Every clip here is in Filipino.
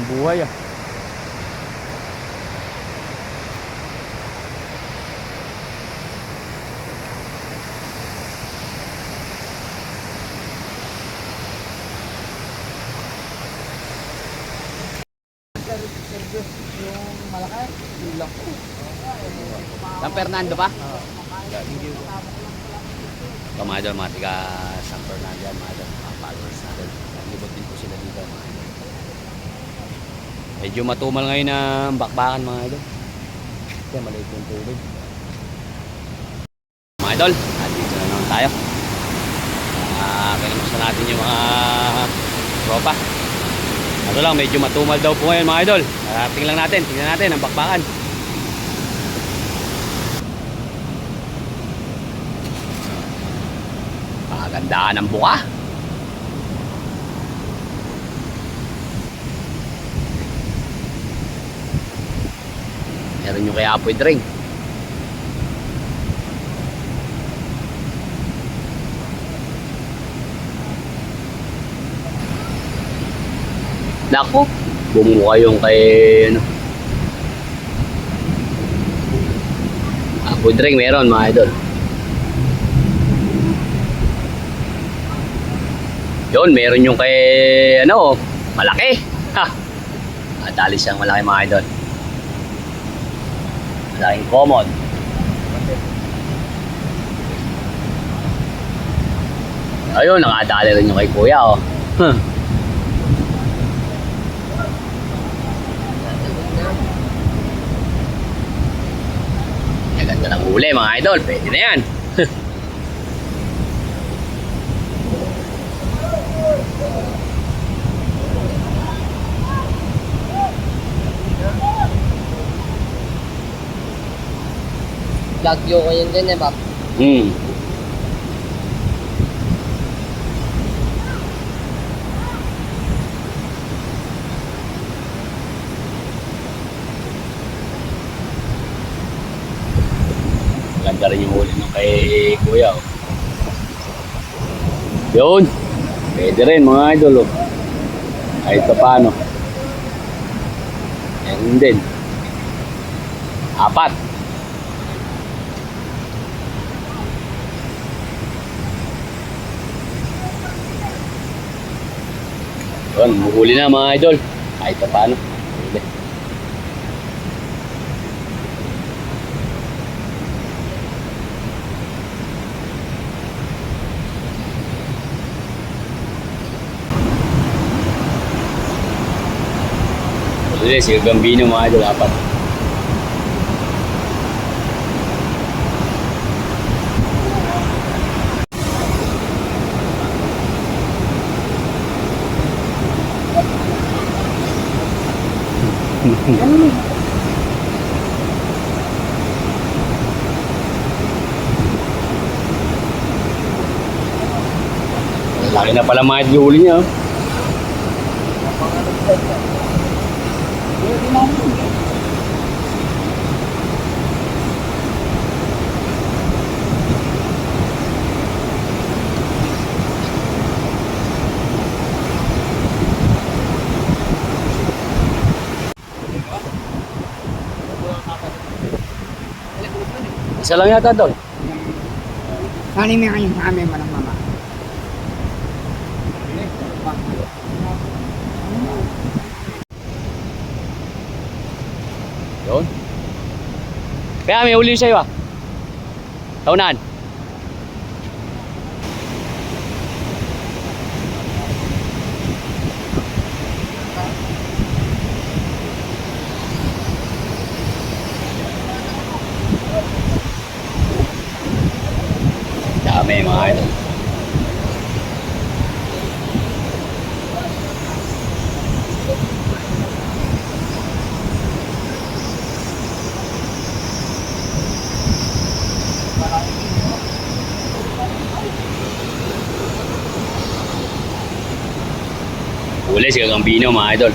Oh, walang buhay ah. Yung malaki, yun lang po. San Fernando pa? Ito mga idol, mga tiga San Fernando yan, mga idol, mga followers natin. Naglibot din po sila dito, mga idol. Medyo matumal ngayon ang bakbakan, mga idol. Kaya maliit yung tubig. Mga idol, dito na naman tayo. Ah, kinamusta natin yung mga tropa. Ano lang, medyo matumal daw po ngayon mga idol. Narating lang natin, tingnan natin ang bakbakan. Pagandaan ng buka. Meron yung kay Apoy Drink. Nako, bumuka yung kay ano. Apoy Drink meron mga idol. Yun, meron yung kay, ano, malaki. Ha! Madali siyang malaki mga idol. Malaking common. Ayun, nakadali rin yung kay kuya, oh. Huh. Ganda ng huli mga idol, pwede na yan. Lagyo ko yun din eh, Map. Hmm. Ganda rin yung huli nung kay Kuya. Oh. Yun. Pwede rin mga idol. Oh. Kahit pa paano. Yan din. Apat. Yun, muhuli na mga idol. Kahit pa paano. Huli. Huli, si Gambino mga idol. Apat. Laki na pala mga huli niya. oh. Isa lang yata doon. Yung mga yung kami mo ng mama? Yun. Kaya may huli sa'yo ah. Taunan. Dami mga idol. Huli si Gambino mga idol.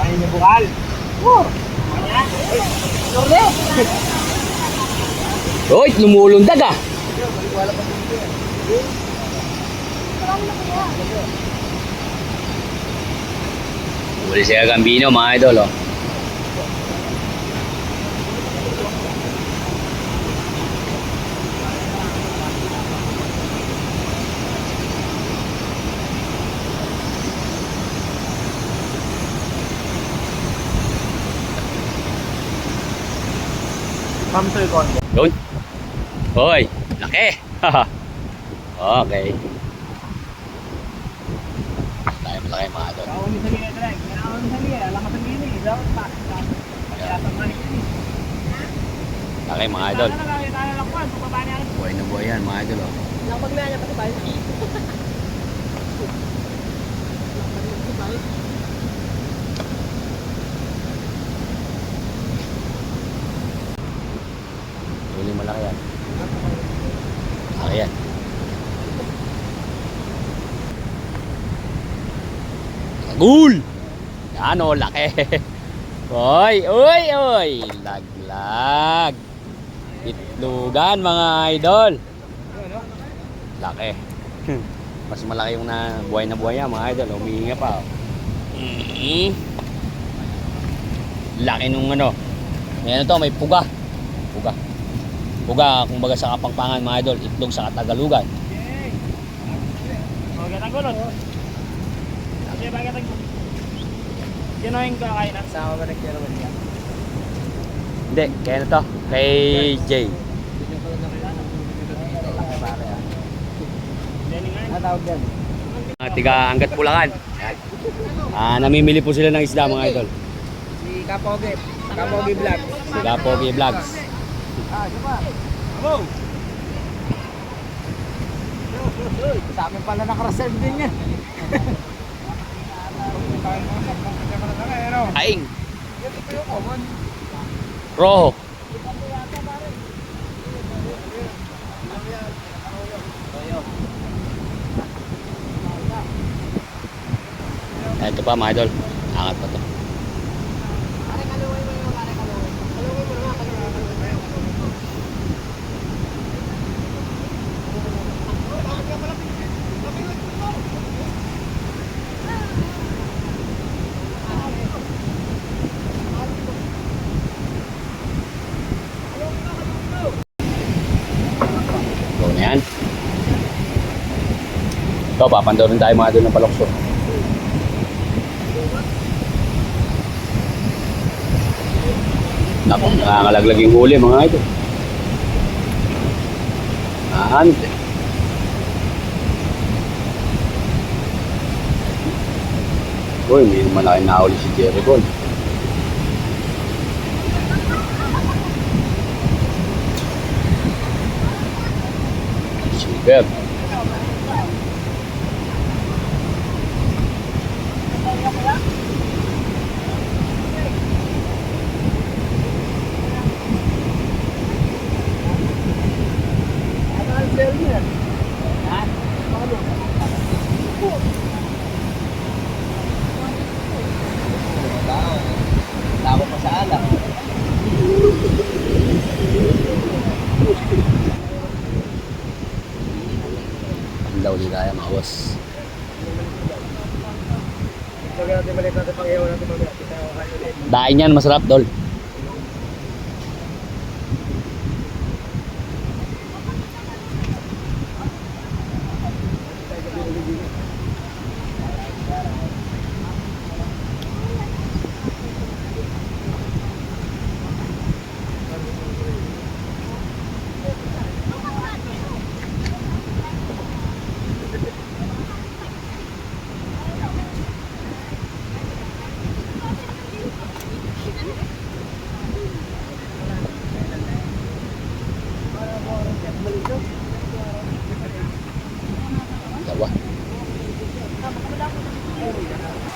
Ay, nabukal. Oh! Hoy, lumulundag ah. Huli si Gambino mga idol oh. Pamsoy ko. Yun. Hoy, laki. okay. Tayo malaki mga idol. Ako ni Salia. Ako ni. Alam ka pa. Sa. Laki mga idol. Buhay na buhay yan mga idol oh. Nang pagmaya niya pati bayo. Huli malaki yan. O, laki. Oy, oy, oy! Laglag. Itlugan mga idol. Laki. Mas malaki yung na buhay na buhay mga idol. Humihinga pa. Oh. Mm. Laki nung ano. May ano to, may. Puga. Puga, kumbaga sa kapangpangan mga idol, itlog sa katagalugan. Magandang gulot. Sige, bakit ang... Sino yung kakain na? Sama ba nagkira ba niya? Hindi, kaya na to. Kay Jay. Mga tiga Angat Pulakan. Ah, namimili po sila ng isda mga idol. Si Kapoge. Kapoge Vlog. Sila Pogi Vlogs. Ah, siya Amo! Sa amin pala nakareserve din yan. Aing. Rojo. Ito pa mga idol. Angat pa to. Go na yan. Ito, papandorin tayo mga idol ng palokso. Naku, nakakalaglag yung huli mga idol. Ahan. Uy, may malaki na si Jerry Ball. Super. Tawa pa sa alam. Ang daw di kaya mga boss. Sabi natin balik natin pang iyaw natin mamaya. Kita ako kayo ulit. Daing yan, masarap dol.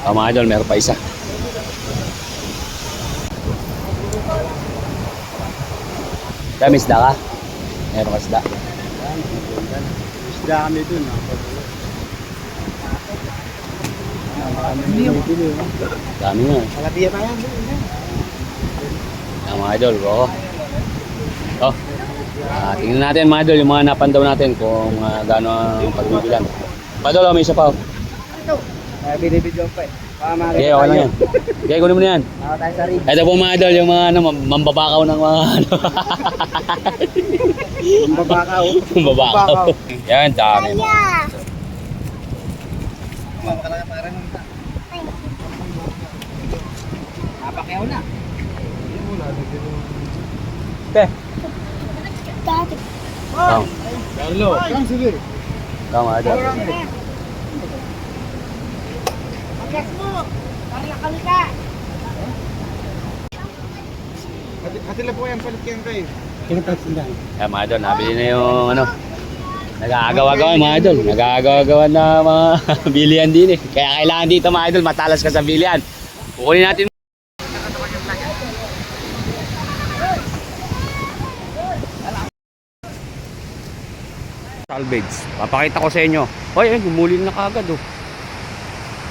Oh, mga idol, meron pa isa. Dami isda ka? Meron ka isda. Isda kami dun. Yung Dami nga. Nakatiya pa yan. Ang mga idol, bro. Oh. Ah, tingnan natin mga idol, yung mga napandaw natin kung uh, gaano ang pagbibilan. Padol, oh, may isa pa. oh. Kaya binibidyo pa eh. Baka Okay, okay lang yan. Okay, kunin mo na yan. Ako tayo sa rin. Ito po mga idol, yung mga ano, mam- mambabakaw ng mga ano. Ang babakaw. mambabakaw. Yan, dami mo. Napakyaw na. Te. Tama. Carlo. Kang sige. Tama, idol. Hati lang po yan, palit yan kayo. Yan mga idol, nabili na yung ano. Nag-aagawa-gawa mga idol. Nag-aagawa-gawa na mga bilihan din eh. Kaya kailangan dito mga idol, matalas ka sa bilihan. Kukunin natin. Salvage. Papakita ko sa inyo. Hoy, ayun, humuli na kagad oh.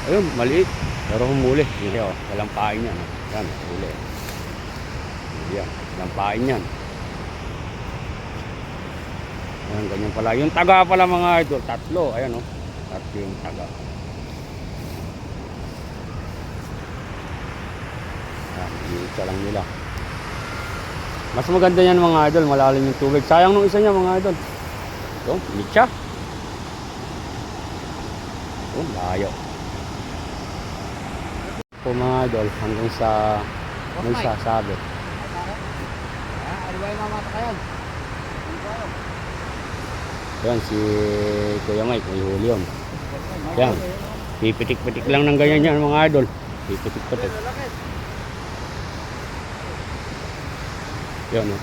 Ayun, maliit. Pero humuli. Hindi oh, walang pain yan. Oh. Yan, huli. Yan, walang pain yan. Ayan, ganyan pala. Yung taga pala mga idol, tatlo. Ayan oh. Tatlo yung taga. Ayan, isa lang nila. Mas maganda yan mga idol, malalim yung tubig. Sayang nung isa niya mga idol. Ito, mitya. Oh, layo. Po mga idol, hanggang sa may sasabi. Kayo? Yan, si Kuya Mike, may huli yun. Yan. Pipitik-pitik lang ng ganyan yan mga idol. Pipitik-pitik. Yan o.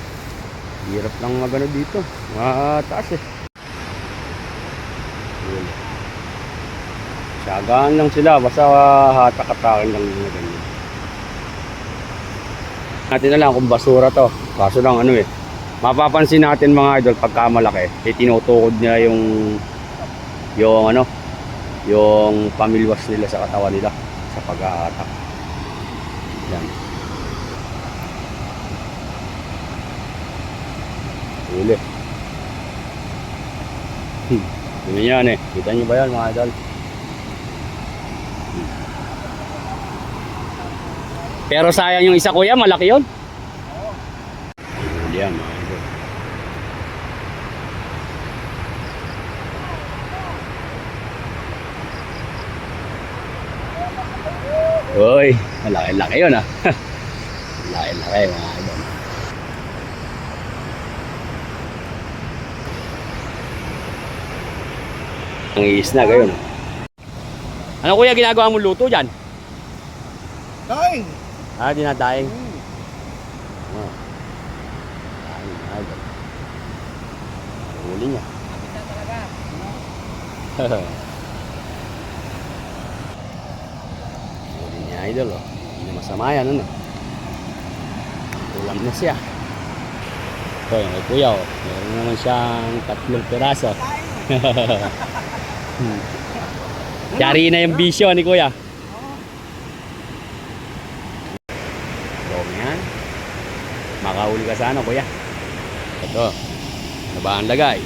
Hirap lang magano dito. Mataas eh. Yun. Siyagaan lang sila. Basta hatak-atakin lang yung ganyan. Natin na lang kung basura to. Kaso lang ano eh. Mapapansin natin mga idol pagka malaki, eh, tinutukod nila yung yung ano, yung pamilwas nila sa katawan nila sa pag-aatak. Yan. Uli. Hmm. Yun yan eh. Kita nyo ba yan mga idol? Pero sayang yung isa kuya, malaki yun. Yan mga idol. Uy, malaki-laki yun ah. Malaki-laki mga idol. Ang iis na gayon. Ano kuya ginagawa mo luto dyan? Daing! Ah, dinadaing. Oh. Daing, idol. Huli niya. Huli niya idol oh. Hindi masama yan ano. Ulam na siya. Ito yung kay kuya oh. Meron naman siyang tatlong piraso. Hmm. Yari na yung bisyo ni kuya. Dome yan. Ka sana kuya. Ito. Ano ba ang lagay?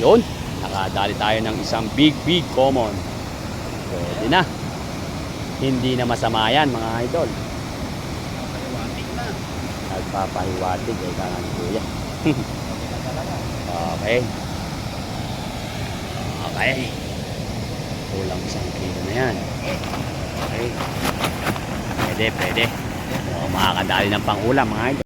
Yun. Nakadali tayo ng isang big big common. Pwede na. Hindi na masama yan mga idol. Nagpapahiwatig eh kaya ni kuya. okay. Okay. Kulang isang kilo na yan. Okay. Pwede, pwede. O, makakadali ng pangulam mga.